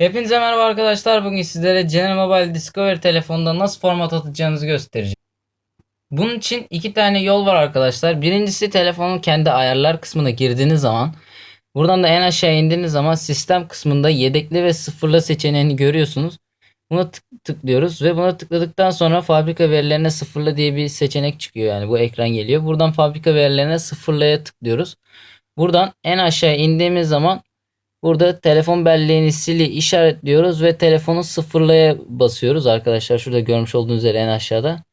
Hepinize merhaba arkadaşlar. Bugün sizlere General Mobile Discovery telefonda nasıl format atacağınızı göstereceğim. Bunun için iki tane yol var arkadaşlar. Birincisi telefonun kendi ayarlar kısmına girdiğiniz zaman buradan da en aşağı indiğiniz zaman sistem kısmında yedekli ve sıfırla seçeneğini görüyorsunuz. Buna tık tıklıyoruz ve buna tıkladıktan sonra fabrika verilerine sıfırla diye bir seçenek çıkıyor. Yani bu ekran geliyor. Buradan fabrika verilerine sıfırlaya tıklıyoruz. Buradan en aşağı indiğimiz zaman Burada telefon belleğini sili işaretliyoruz ve telefonu sıfırlaya basıyoruz arkadaşlar. Şurada görmüş olduğunuz üzere en aşağıda.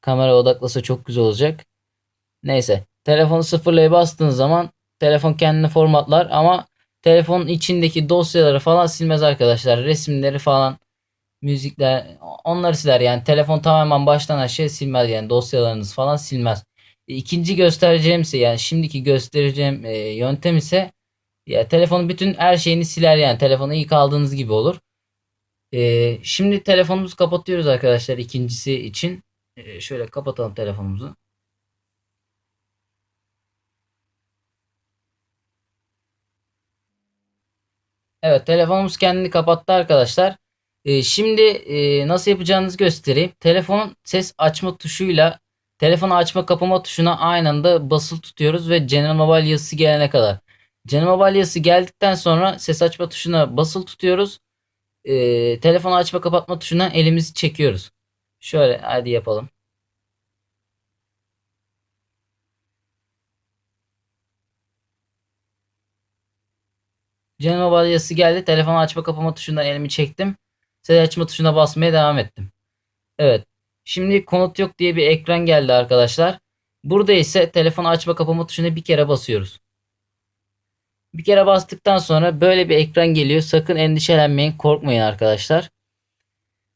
Kamera odaklasa çok güzel olacak. Neyse. Telefonu sıfırlaya bastığınız zaman telefon kendini formatlar ama telefonun içindeki dosyaları falan silmez arkadaşlar. Resimleri falan müzikler onları siler yani telefon tamamen baştan aşağı silmez yani dosyalarınız falan silmez. İkinci göstereceğim ise yani şimdiki göstereceğim e, yöntem ise ya telefonun bütün her şeyini siler yani. Telefonu ilk aldığınız gibi olur. Ee, şimdi telefonumuzu kapatıyoruz arkadaşlar ikincisi için. Ee, şöyle kapatalım telefonumuzu. Evet telefonumuz kendini kapattı arkadaşlar. Ee, şimdi e, nasıl yapacağınızı göstereyim. Telefonun ses açma tuşuyla telefonu açma kapama tuşuna aynı anda basılı tutuyoruz ve General Mobile yazısı gelene kadar. Canım balyası geldikten sonra ses açma tuşuna basılı tutuyoruz. Ee, telefonu açma kapatma tuşuna elimizi çekiyoruz. Şöyle hadi yapalım. Canım balyası geldi. Telefonu açma kapama tuşundan elimi çektim. Ses açma tuşuna basmaya devam ettim. Evet. Şimdi konut yok diye bir ekran geldi arkadaşlar. Burada ise telefonu açma kapama tuşuna bir kere basıyoruz. Bir kere bastıktan sonra böyle bir ekran geliyor. Sakın endişelenmeyin, korkmayın arkadaşlar.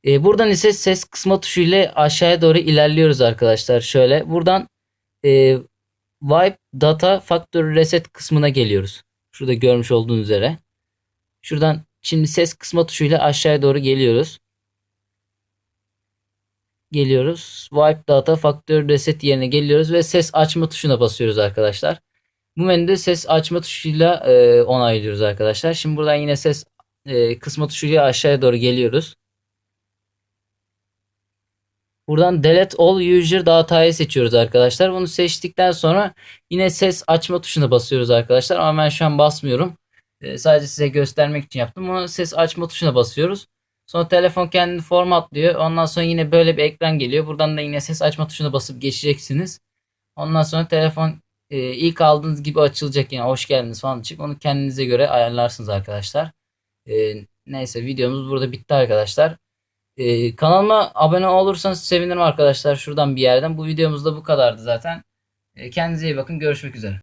Ee, buradan ise ses kısma tuşu ile aşağıya doğru ilerliyoruz arkadaşlar. Şöyle buradan e, Wipe Data Factory Reset kısmına geliyoruz. Şurada görmüş olduğunuz üzere. Şuradan şimdi ses kısma tuşuyla aşağıya doğru geliyoruz. Geliyoruz. Wipe Data Factory Reset yerine geliyoruz ve ses açma tuşuna basıyoruz arkadaşlar. Bu menüde ses açma tuşuyla e, onaylıyoruz arkadaşlar. Şimdi buradan yine ses e, kısma tuşuyla aşağıya doğru geliyoruz. Buradan Delete All User Data'yı seçiyoruz arkadaşlar. Bunu seçtikten sonra yine ses açma tuşuna basıyoruz arkadaşlar. Ama ben şu an basmıyorum. E, sadece size göstermek için yaptım. Bunu ses açma tuşuna basıyoruz. Sonra telefon kendini formatlıyor. Ondan sonra yine böyle bir ekran geliyor. Buradan da yine ses açma tuşuna basıp geçeceksiniz. Ondan sonra telefon e, ilk aldığınız gibi açılacak yani hoş geldiniz falan çık. Onu kendinize göre ayarlarsınız arkadaşlar. E, neyse videomuz burada bitti arkadaşlar. E, kanalıma abone olursanız sevinirim arkadaşlar şuradan bir yerden. Bu videomuz da bu kadardı zaten. E, kendinize iyi bakın görüşmek üzere.